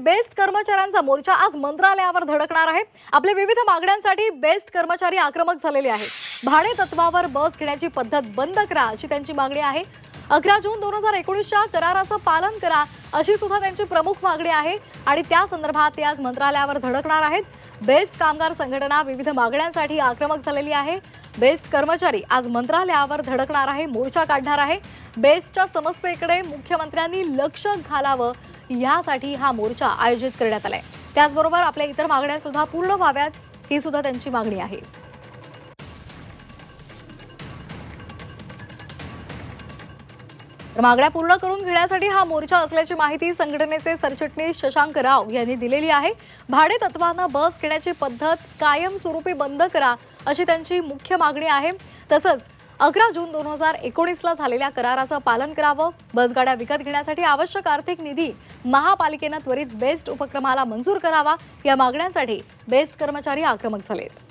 Best कर्मचाऱ्यांचा मोर्चा आज मंत्रालयावर धडकणार आहे. आपल्या विविध मागण्यांसाठी बेस्ट कर्मचारी आक्रमक झालेले आहेत. भाडे तत्वावर बस घेण्याची पद्धत बंद करा अशी त्यांची मागणी आहे. अकरा जून दोन हजार एकोणीसच्या कराराचं पालन करा अशी सुद्धा त्यांची प्रमुख मागणी आहे. आणि त्या संदर्भात ते आज मंत्रालयावर धडकणार आहेत. बेस्ट कामगार संघटना विविध मागण्यांसाठी आक्रमक झालेली आहे. बेस्ट कर्मचारी आज मंत्रालयावर धडकणार आहे मोर्चा काढणार आहे. बेस्टच्या समस्येकडे मुख्यमंत्र्यांनी लक्ष घालावं यासाठी हा मोर्चा आयोजित करण्यात आलाय. त्याचबरोबर आपल्या इतर मागण्या सुद्धा पूर्ण व्हाव्यात ही सुद्धा त्यांची मागणी आहे. मागण्या पूर्ण करून घेण्यासाठी हा मोर्चा असल्याची माहिती संघटनेचे सरचिटणीस शशांक राव यांनी दिलेली आहे. भाडे तत्वानं बस घेण्याची पद्धत कायमस्वरूपी बंद करा अशी त्यांची मुख्य मागणी आहे. तसंच अकरा जून दोन हजार एकोणीसला झालेल्या कराराचं पालन करावं. बसगाड्या विकत घेण्यासाठी आवश्यक आर्थिक निधी महापालिकेनं त्वरित बेस्ट उपक्रमाला मंजूर करावा. या मागण्यांसाठी बेस्ट कर्मचारी आक्रमक झालेत.